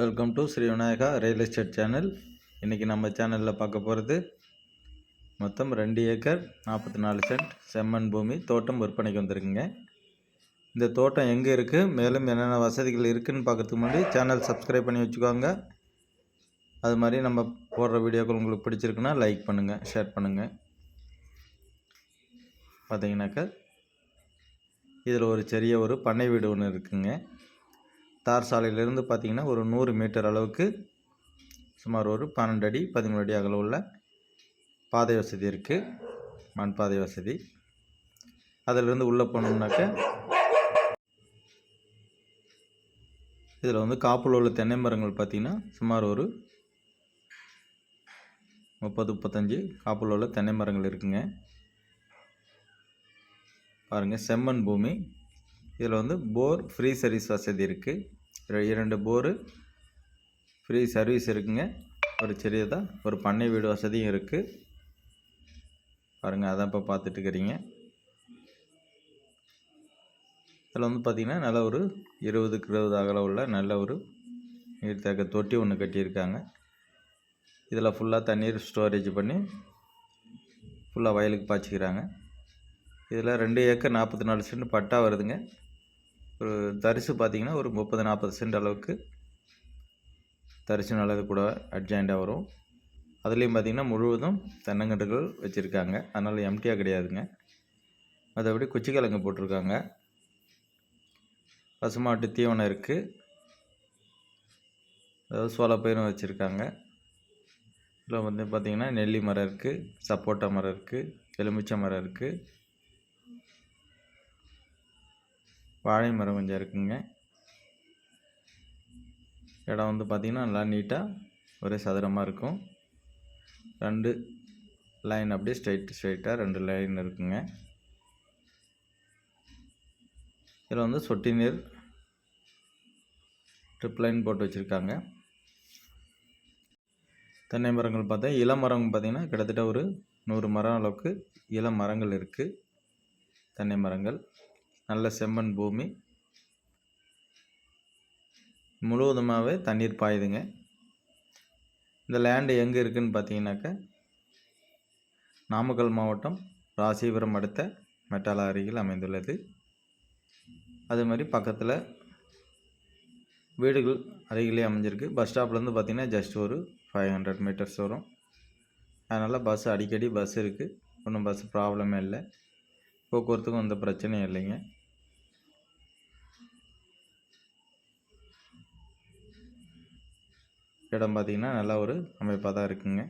Welcome to Sri Vinayaka real estate channel இன்றைக்கி நம்ம சேனலில் பார்க்க போகிறது மொத்தம் ரெண்டு ஏக்கர் நாற்பத்தி நாலு சென்ட் செம்மண் பூமி தோட்டம் விற்பனைக்கு வந்திருக்குங்க. இந்த தோட்டம் எங்கே இருக்குது மேலும் என்னென்ன வசதிகள் இருக்குதுன்னு பார்க்கறதுக்கு முன்னாடி சேனல் சப்ஸ்கிரைப் பண்ணி வச்சுக்கோங்க. அது மாதிரி நம்ம போடுற வீடியோக்கள் உங்களுக்கு பிடிச்சிருக்குன்னா லைக் பண்ணுங்கள் ஷேர் பண்ணுங்கள் பார்த்தீங்கன்னாக்கா இதில் ஒரு சிறிய ஒரு பண்ணை வீடு ஒன்று இருக்குங்க. தார் சாலையிலேருந்து பார்த்தீங்கன்னா ஒரு நூறு மீட்டர் அளவுக்கு சுமார் ஒரு பன்னெண்டு அடி பதிமூணு அடி அகல உள்ள பாதை வசதி இருக்குது மண் பாதை வசதி. அதிலிருந்து உள்ளே போனோம்னாக்க இதில் வந்து காப்பில் உள்ள தென்னை மரங்கள் பார்த்திங்கன்னா சுமார் ஒரு முப்பது முப்பத்தஞ்சு காப்பில் உள்ள தென்னை மரங்கள் இருக்குங்க. பாருங்கள் செம்மண் பூமி. இதில் வந்து போர் ஃப்ரீ சர்வீஸ் வசதி இருக்குது இரண்டு போரு. ஃப்ரீ சர்வீஸ் இருக்குங்க. ஒரு சிறியதாக ஒரு பண்ணை வீடு வசதியும் இருக்குது பாருங்கள் அதான் இப்போ பார்த்துட்டு இருக்கிறீங்க. வந்து பார்த்திங்கன்னா நல்ல ஒரு இருபதுக்கு இருபது அகல உள்ள நல்ல ஒரு நீர்த்தேக்க தொட்டி ஒன்று கட்டியிருக்காங்க. இதில் ஃபுல்லாக தண்ணீர் ஸ்டோரேஜ் பண்ணி ஃபுல்லாக வயலுக்கு பாய்ச்சிக்கிறாங்க. இதில் ரெண்டு ஏக்கர் நாற்பத்தி நாலு சென்ட் பட்டா வருதுங்க. ஒரு தரிசு பார்த்திங்கன்னா ஒரு முப்பது நாற்பது சென்ட் அளவுக்கு தரிசு நல்லது கூட அட்ஜாயிண்டாக வரும். அதுலேயும் பார்த்திங்கன்னா முழுவதும் தென்னங்கன்றுகள் வச்சுருக்காங்க. அதனால் எம்டியாக கிடையாதுங்க. மற்றபடி குச்சிக்கிழங்கு போட்டிருக்காங்க. பசுமாட்டு தீவனம் இருக்குது அதாவது சோளப்பயிரும் வச்சுருக்காங்க. இதில் வந்து பார்த்திங்கன்னா நெல்லி மரம் இருக்குது சப்போட்டா மரம் இருக்குது எலுமிச்சை மரம் இருக்குது வாழை மரம் கொஞ்சம் இருக்குங்க. இடம் வந்து பார்த்திங்கன்னா நல்லா நீட்டாக ஒரே சதுரமாக இருக்கும். ரெண்டு லைன் அப்படியே ஸ்ட்ரைட் ஸ்ட்ரைட்டாக ரெண்டு லைன் இருக்குங்க. இதில் வந்து சொட்டி நீர் ட்ரிப் லைன் போட்டு வச்சுருக்காங்க. தென்னை மரங்கள் பார்த்தா இளமரம் பார்த்திங்கன்னா கிட்டத்தட்ட ஒரு நூறு மரம் அளவுக்கு இளம் மரங்கள் இருக்குது தென்னை மரங்கள். நல்ல செம்மண் பூமி. முழுவதுமாகவே தண்ணீர் பாயுதுங்க. இந்த லேண்டு எங்கே இருக்குதுன்னு பார்த்தீங்கன்னாக்கா நாமக்கல் மாவட்டம் ராசிபுரம் அடுத்த மெட்டாலா அருகில் அமைந்துள்ளது. அதே மாதிரி பக்கத்தில் வீடுகள் அருகிலே அமைஞ்சிருக்கு. பஸ் ஸ்டாப்லேருந்து பார்த்திங்கன்னா ஜஸ்ட் ஒரு ஃபைவ் ஹண்ட்ரட் மீட்டர்ஸ் வரும். அதனால் பஸ் அடிக்கடி பஸ் இருக்குது ஒன்றும் பஸ் ப்ராப்ளமே இல்லை. போக்குவரத்துக்கும் எந்த பிரச்சனையும் இல்லைங்க. இடம் பார்த்திங்கன்னா நல்லா ஒரு அமைப்பாக தான் இருக்குங்க.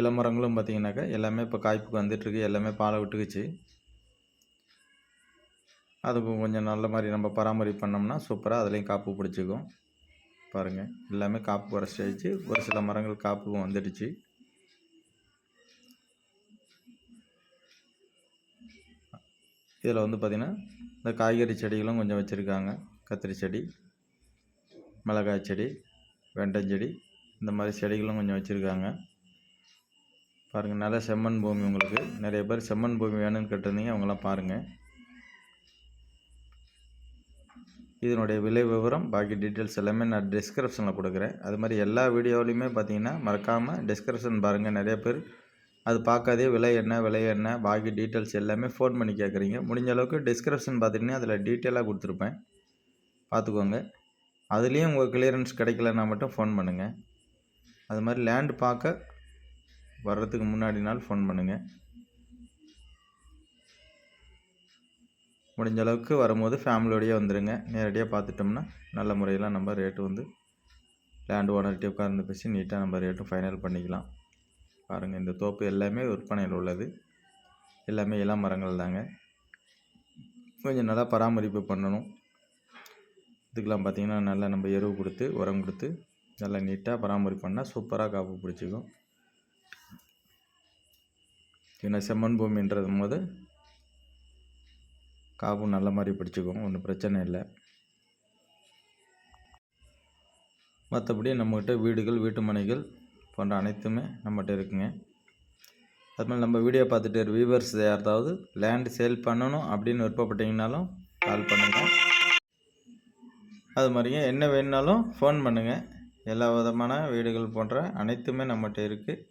இளமரங்களும் பார்த்திங்கனாக்கா எல்லாமே இப்போ காய்ப்புக்கு வந்துட்டுருக்கு. எல்லாமே பாலை விட்டுக்குச்சு. அதுக்கும் கொஞ்சம் நல்ல மாதிரி நம்ம பராமரிப்பு பண்ணோம்னா சூப்பராக அதுலேயும் காப்பு பிடிச்சிக்கும். பாருங்கள் எல்லாமே காப்பு வர ஸ்டேஜ் ஒரு சில மரங்கள் காப்புக்கும் வந்துடுச்சு. இதில் வந்து பார்த்திங்கன்னா இந்த காய்கறி செடிகளும் கொஞ்சம் வச்சுருக்காங்க. கத்திரி செடி. மிளகாய் செடி வெண்டஞ்செடி இந்த மாதிரி செடிகளும் கொஞ்சம் வச்சுருக்காங்க. பாருங்கள் நல்ல செம்மண் பூமி உங்களுக்கு. நிறைய பேர் செம்மண் பூமி வேணும்னு கேட்டிருந்தீங்க அவங்களாம் பாருங்கள் இதனுடைய விலை விவரம் பாக்கி டீட்டெயில்ஸ் எல்லாமே நான் டிஸ்கிரிப்ஷனில் கொடுக்குறேன். அது மாதிரி எல்லா வீடியோலையுமே பார்த்தீங்கன்னா மறக்காமல் டிஸ்கிரிப்ஷன் பாருங்கள் நிறைய பேர் அது பார்க்காதே விலை என்ன விலை என்ன பாக்கி டீட்டெயில்ஸ் எல்லாமே ஃபோன் பண்ணி கேட்குறீங்க. முடிஞ்ச அளவுக்கு டிஸ்கிரிப்ஷன் பார்த்துட்டிங்கன்னா அதில் டீட்டெயிலாக கொடுத்துருப்பேன். பார்த்துக்கோங்க. அதுலேயும் உங்கள் கிளியரன்ஸ் கிடைக்கலன்னா மட்டும் ஃபோன் பண்ணுங்கள் அது மாதிரி லேண்டு பார்க்க வர்றதுக்கு முன்னாடி நாள் ஃபோன் பண்ணுங்கள் முடிஞ்ச அளவுக்கு வரும்போது ஃபேமிலியோடையே வந்துடுங்க நேரடியாக பார்த்துட்டோம்னா நல்ல முறையில் நம்ம ரேட்டு வந்து லேண்ட் ஓனர்கிட்ட உட்கார்ந்து பேசி நீட்டாக நம்ம ரேட்டும் ஃபைனல் பண்ணிக்கலாம். பாருங்கள் இந்த தோப்பு எல்லாமே விற்பனையில் உள்ளது. எல்லாமே இளம் மரங்கள் தாங்க கொஞ்சம் நல்லா பராமரிப்பு பண்ணணும். இதுக்கெலாம் பார்த்திங்கன்னா நல்லா நம்ம எருவு கொடுத்து உரம் கொடுத்து நல்லா நீட்டாக பராமரிப்பு பண்ணால் சூப்பராக காப்பு பிடிச்சிக்கும். ஏன்னா செம்மண் பூமின்றது போது காப்பும் நல்ல மாதிரி பிடிச்சிக்கும் ஒன்றும் பிரச்சனை இல்லை. மற்றபடி நம்மக்கிட்ட வீடுகள் வீட்டு மனைகள் போன்ற அனைத்துமே நம்மகிட்ட இருக்குங்க. அது மாதிரி நம்ம வீடியோ பார்த்துட்டு வியூவர்ஸ் யாராவது லேண்ட் சேல் பண்ணணும் அப்படின்னு விருப்பப்பட்டீங்கனாலும் கால் பண்ணுங்கள் அது மாதிரிங்க. என்ன வேணுனாலும் ஃபோன் பண்ணுங்கள் எல்லா விதமான வீடுகள் போன்ற அனைத்துமே நம்மகிட்ட இருக்குது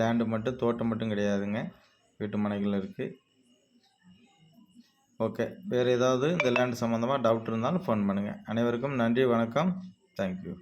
லேண்டு மட்டும் தோட்டம் மட்டும் கிடையாதுங்க. வீட்டு மனைகள் இருக்குது ஓகே வேறு ஏதாவது இந்த லேண்ட் சம்மந்தமாக டவுட் இருந்தாலும் ஃபோன் பண்ணுங்கள் அனைவருக்கும் நன்றி வணக்கம். தேங்க்யூ